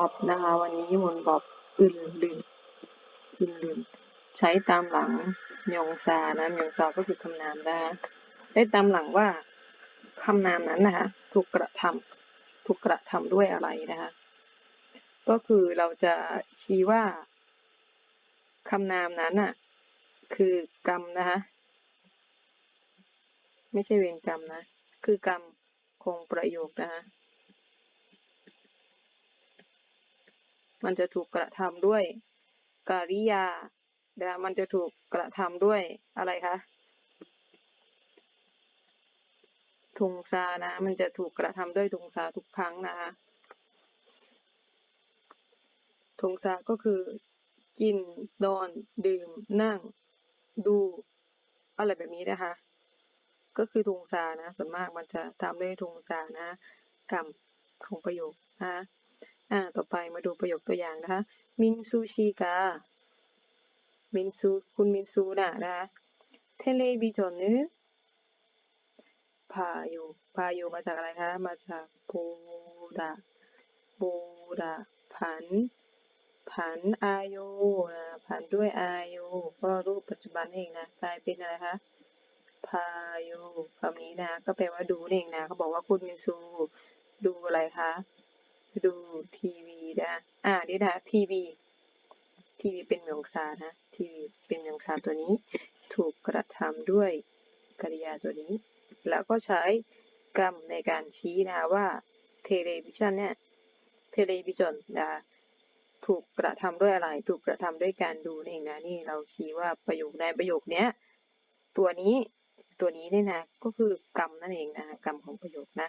บอบนะคะ วันนี้มนบอบอึนลืนอึนลืนใช้ตามหลังยองซานะยองซาก็คือคำนามนะคะได้ตามหลังว่าคำนามนั้นนะคะถูกกระทำถูกกระทำด้วยอะไรนะคะ ก็คือเราจะชี้ว่าคำนามนั้นน่ะคือกรรมนะคะไม่ใช่เวรกรรมนะ คือกรรมคงประโยคนะคะ มันจะถูกกระทำด้วยกริยานะมันจะถูกกระทำด้วยอะไรคะทุงซานะ มันจะถูกกระทำด้วยทุงซาทุกครั้งนะคะทุงซาก็คือ กินนอน ดื่ม นั่ง ดูอะไรแบบนี้นะคะ ก็คือทุงซานะ ส่วนมากมันจะทำด้วยทุงซานะ กรรมของประโยคนะะ อ่า ต่อไปมาดูประโยคตัวอย่างนะคะ มินซูชิกา มินซู คุณมินซูน่ะนะคะ เทเลวิจอนนึพาอยุพาอยุมาจากอะไรคะ มาจากบูดาบูดาผัน ผันอายุนะผันด้วยอายุก็รูปปัจจุบันเองนะกลายเป็นอะไรคะพายุคำนี้นะ ก็แปลว่าดูเองนะเขาบอกว่าคุณมินซูดูอะไรคะ ดูทีวีนะอ่านี่นะทีวี ทีวีเป็นเมืองซานะ ทีวีเป็นเมืองซาตัวนี้ ถูกกระทำด้วยกริยาตัวนี้ แล้วก็ใช้กรรมในการชี้นะว่าเทเลวิชันเนี่ย เทเลวิจอนนะถูกกระทำด้วยอะไร ถูกกระทำด้วยการดูนี่เองนะ นี่เราชี้ว่าประโยคในประโยคเนี้ย ตัวนี้ ตัวนี้เนี่ยนะ ก็คือกรรมนั่นเองนะ กรรมของประโยคนะ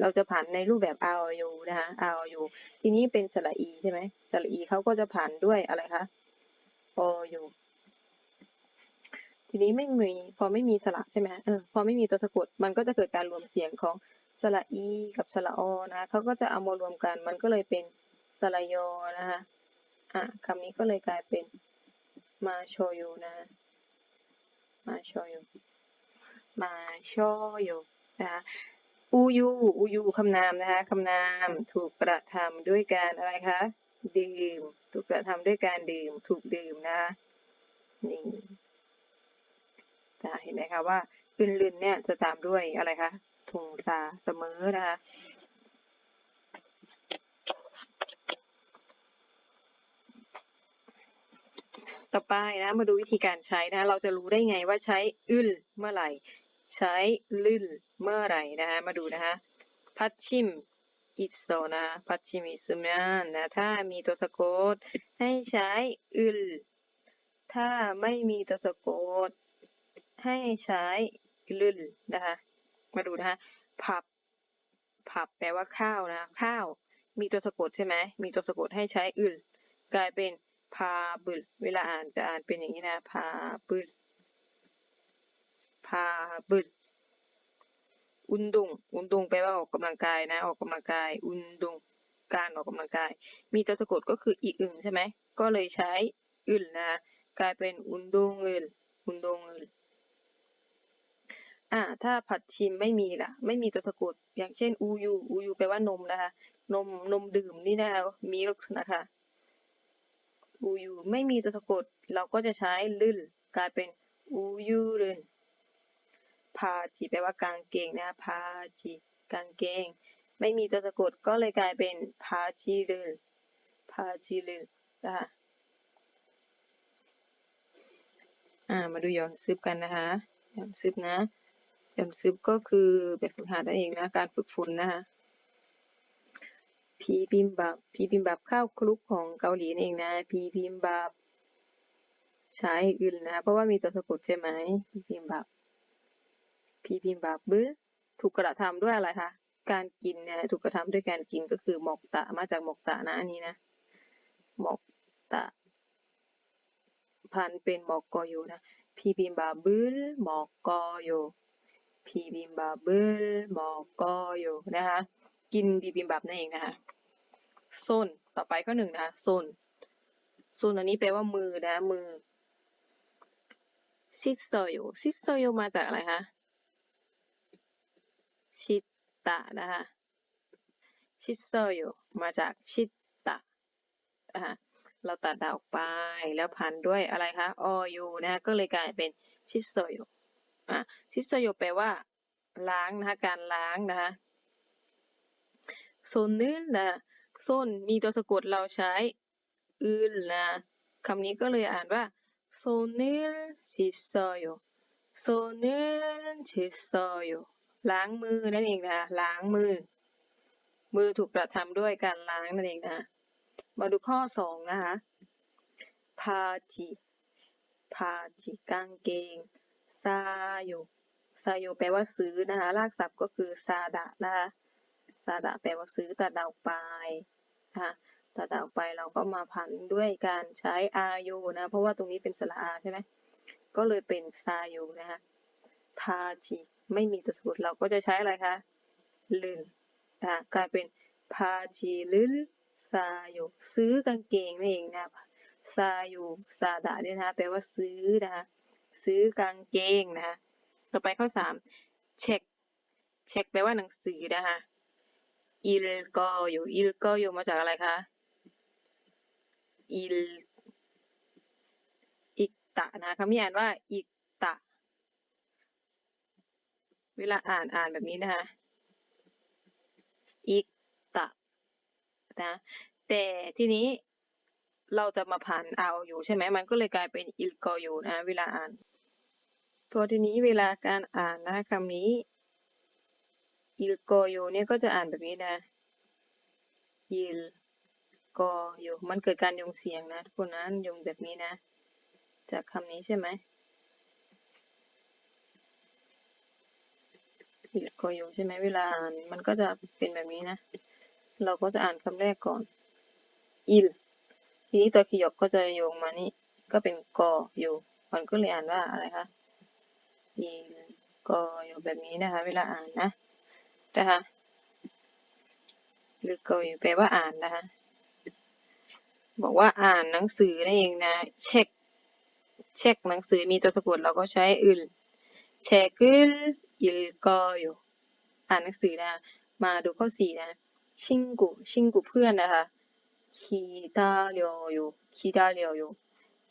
เราจะผันในรูปแบบอาโยนะคะอาโยทีนี้เป็นสระอีใช่ไหมสระอีเขาก็จะผันด้วยอะไรคะโอโยทีนี้ไม่มีพอไม่มีสระใช่ไหมเออพอไม่มีตัวสะกดมันก็จะเกิดการรวมเสียงของสระอีกับสระอนะเขาก็จะเอามารวมกันมันก็เลยเป็นสระโยนะคะอะคำนี้ก็เลยกลายเป็นมาโชยูนะมาโชยูมาโชยู อูยูอูยูคำนามนะคะคำนามถูกกระทำด้วยการอะไรคะดื่มถูกกระทำด้วยการดื่ม ถูกดื่มนะคะนี่จะเห็นไหมคะว่าอึนลืนเนี่ยจะตามด้วยอะไรคะถุงซาเสมอนะคะต่อไปนะมาดูวิธีการใช้นะ เราจะรู้ได้ไงว่าใช้อึลเมื่อไหร่ ใช้ลื่นเมื่อไหร่นะคะมาดูนะคะพัดชิมอิโซนะพัดชิมิสุมานนะถ้ามีตัวสะกดให้ใช้อึลถ้าไม่มีตัวสะกดให้ใช้ลึนนะคะมาดูนะคะผับผับแปลว่าข้าวนะข้าว มีตัวสะกดใช่ไหมมีตัวสะกดให้ใช้อึลกลายเป็นพาบึลเวลาอ่านจะอ่านเป็นอย่างนี้นะพาบึลาบึลอุนดุงอุนดุงแปลว่าออกกำลังกายนะ ออกกำลังกาย อุนดุงการออกกำลังกาย มีตัวสะกดก็คืออีอึงใช่ไหมก็เลยใช้อึลนะกลายเป็นอุนดุงอึลอุนดุงอึลอ่าถ้าผัดชิมไม่มีล่ะ ไม่มีตัวสะกด อย่างเช่นอูยูอูยูแปลว่านมนะคะ นมนมดื่มนี่นะคะมิลนะคะอูยูไม่มีตัวสะกด เราก็จะใช้ลื่นกลายเป็นอูยูลื่น พาจีแปลว่ากางเกงนะพาจีกางเกง ไม่มีตัวสะกดก็เลยกลายเป็นพาจีลื่นพาจีลื่นนะคะอ่ามาดูย้อนซึบกันนะคะย้อนซึบนะย้อนซึบก็คือแบบฝึกหัดนั่นเองนะการฝึกฝนนะคะพีบิมบับพีบิมบับข้าวคลุกของเกาหลีนั่นเองนะพีบิมบับใช้อื่นนะ เพราะว่ามีตัวสะกดใช่ไหมพีบิมบับ พีบิมบับบึ้ถูกกระทำด้วยอะไรคะ การกินเนี่ยถูกกระทำด้วยการกินก็คือหมกตะมาจากหมกตะนะอันนี้นะหมกตะ พันเป็นหมอกกออยู่นะพีบิมบับบึ้หมอกกออยู่พีบิมบับบึ้หมอกกออยู่นะคะกินบีบิมบับนั่นเองนะคะโซนต่อไปก็หนึ่งนะคะโซนโซนอันนี้แปลว่ามือนะมือซิโซโยซิโซโยมาจากอะไรคะ ตะนะคะชิโซโยมาจากชิตะนะคะเราตัดดาวไปแล้วพันด้วยอะไรคะออยูนะคะก็เลยกลายเป็นชิโซยอะชิโซโยแปลว่า ล้างนะคะการล้างนะคะโซนนึนนะโซนมีตัวสะกดเราใช้อืนนะคำนี้ก็เลยอ่านว่าโซนึนชิโซโยโซนึนชิโซโย ล้างมือนั่นเองนะล้างมือ มือถูกกระทำด้วยการล้างนั่นเองนะมาดูข้อสองนะคะพาจิพาจิกางเกงซาโยซาโยแปลว่าซื้อนะคะรากศัพท์ก็คือซาดะนะคะซาดะแปลว่าซื้อตัดดาวไปนะคะตัดดาวไปเราก็มาพันด้วยการใช้อาโยนะเพราะว่าตรงนี้เป็นสระอาใช่ไหมก็เลยเป็นซาโยนะคะพาจิ ไม่มีตัวสะกดเราก็จะใช้อะไรคะลืนนะกลายเป็นพาจิลืนซาโยซื้อกางเกงนั่นเองนะซาโยซาดะเนี่ยนะคะแปลว่าซื้อนะคะซื้อกางเกงนะคะต่อไปข้อสามเช็คเช็คแปลว่าหนังสือนะคะอิลกออยู่อิลกออยู่มาจากอะไรคะอิลอิกตะนะคำนี้อ่านว่าอิกตะ วลาอ่านอ่านแบบนี้นะคะอิกตะนะแต่ทีนี้เราจะมาผ่านเอาอยู่ใช่ไหมมันก็เลยกลายเป็นอิลกออยู่นะเวลาอ่านพอทีนี้เวลาการอ่านนะคำนี้อิลกอโยเนี่ยก็จะอ่านแบบนี้นะอิลกอโยมันเกิดการยงเสียงนะทุกคนนะยงแบบนี้นะ จากคำนี้ใช่ไหม อิลกอโยใช่ไหมเวลาอ่านมันก็จะเป็นแบบนี้นะ เราก็จะอ่านคำแรกก่อน อิลทีนี้ตัวขยกก็จะโยงมานี่ ก็เป็นกออยู่มันก็เลยอ่านว่าอะไรคะอิลกออยู่แบบนี้นะคะ เวลาอ่านนะนะคะหรือก็แปลว่าอ่านนะคะบอกว่าอ่านหนังสือนั่นเองนะ เช็ค เช็คหนังสือมีตัวสะกดเราก็ใช้อึลเช็คอึล อิลก็อยู่อ่านหนังสือนะ มาดูข้อสี่นะ ชิงกุ ชิงกุเพื่อนนะคะคีดาเรียวอยู่คีดาเรียวอยู่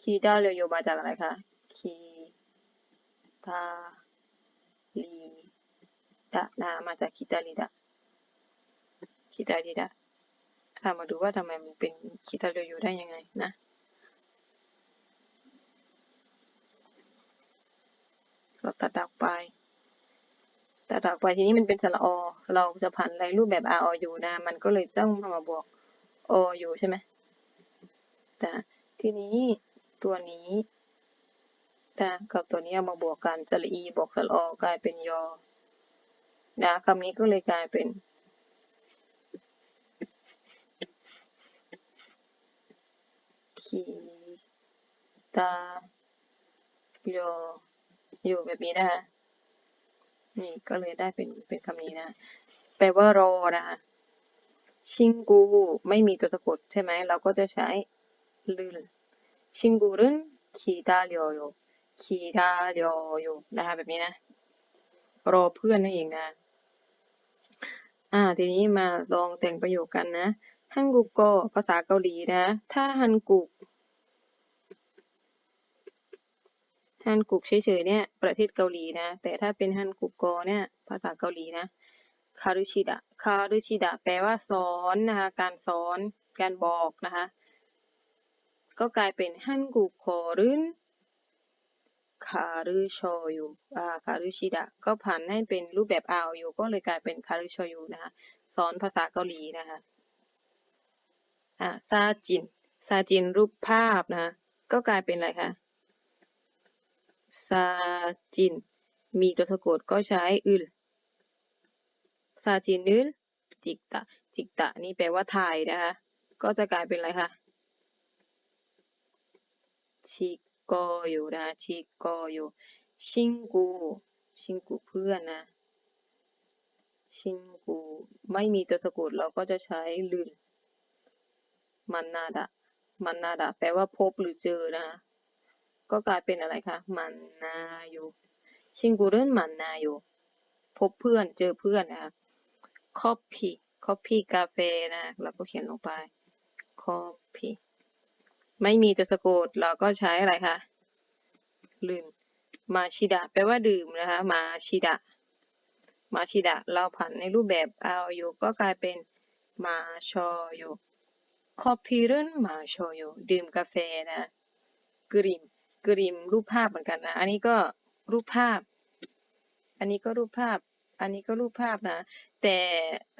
คีดาเรียวอยู่มาจากอะไรคะคีดาลีดะนะมาจากคิตาลิดะคิตาลิดะถ้ามาดูว่าทำไมมันเป็นคิตาเรยูได้ยังไงนะเราตัดดอกไป แตัดดอไปทีนี้มันเป็นสระอ เราจะผันอะไรรูปแบบ r o u นะ มันก็เลยต้องมาบวก o u ใช่ไหมแต่ทีนี้ตัวนี้แต่กับตัวนี้เอามาบวกกันสระอีบวกสระอ กลายเป็นยอนะคำนี้ก็เลยกลายเป็นขีตาโยอยู่แบบนี้นะคะ นี่ก็เลยได้เป็นเป็นคำนี้นะ แปลว่ารอนะคะชิงกูไม่มีตัวสะกดใช่ไหมเราก็จะใช้ลืนชิงกูรึนขีตาเลียวโยขีตาเลียวโยนะคะแบบนี้นะ รอเพื่อนนั่นเองนะอ่าทีนี้มาลองแต่งประโยคกันนะฮันกุกโกภาษาเกาหลีนะ ถ้าฮันกุก ฮันกุกเฉยๆเนี่ยประเทศเกาหลีนะ แต่ถ้าเป็นฮันกุกโกเนี่ยภาษาเกาหลีนะคารุชิดะคารุชิดะแปลว่าสอนนะคะการสอนการบอกนะคะก็กลายเป็นฮันกุกโครึนคารุโชยุอ่าคารุชิดะก็ผันให้เป็นรูปแบบอาอยู่ก็เลยกลายเป็นคารุโชยุนะคะสอนภาษาเกาหลีนะคะอ่าซาจินซาจินรูปภาพนะก็กลายเป็นอะไรคะ ซาจิน มีตัวสะกดก็ใช้อึลซาจินอึลจิกตะ จิกตะนี่แปลว่าถ่ายนะคะ ก็จะกลายเป็นอะไรคะชิโกโยนะชิโกโยชิงกู ชิงกูเพื่อนนะ ชิงกู ไม่มีตัวสะกดเราก็จะใช้ลืนมันนาดะมันนาดะแปลว่าพบหรือเจอนะคะ ก็กลายเป็นอะไรคะมันนาโยชิงกูเรื่นมันนาโยพบเพื่อนเจอเพื่อนนะคะ coffee coffee กาแฟนะเราก็เขียนลงไป coffee ไม่มีตัวสะกดเราก็ใช้อะไรคะลืมมาชิดะแปลว่าดื่มนะคะ มาชิดะ มาชิดะ เราผันในรูปแบบเอาโยก็กลายเป็นมาชอโยคอฟฟี่เรนมาชอโยดื่มกาแฟนะกริม กริมรูปภาพเหมือนกันนะ อันนี้ก็รูปภาพ อันนี้ก็รูปภาพ อันนี้ก็รูปภาพนะ แต่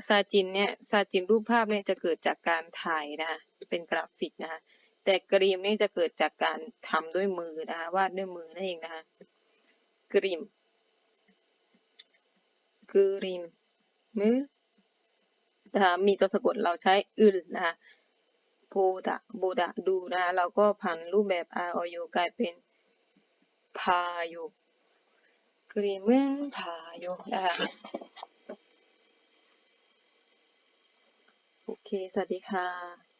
ซาจินเนี่ยซาจินรูปภาพเนี่ยจะเกิดจากการถ่ายนะ เป็นกราฟิกนะคะแต่กรีมนี่จะเกิดจากการทำด้วยมือนะคะวาดด้วยมือนั่นเองนะคะกรีมกรีมมือนะคะมีตัวสะกดเราใช้อึลนะคะ โพดะโบดะดูนะคะเราก็ผันรูปแบบอาอโยกลายเป็นพาโยกรีมพาโยนะคะโอเค สวัสดีค่ะ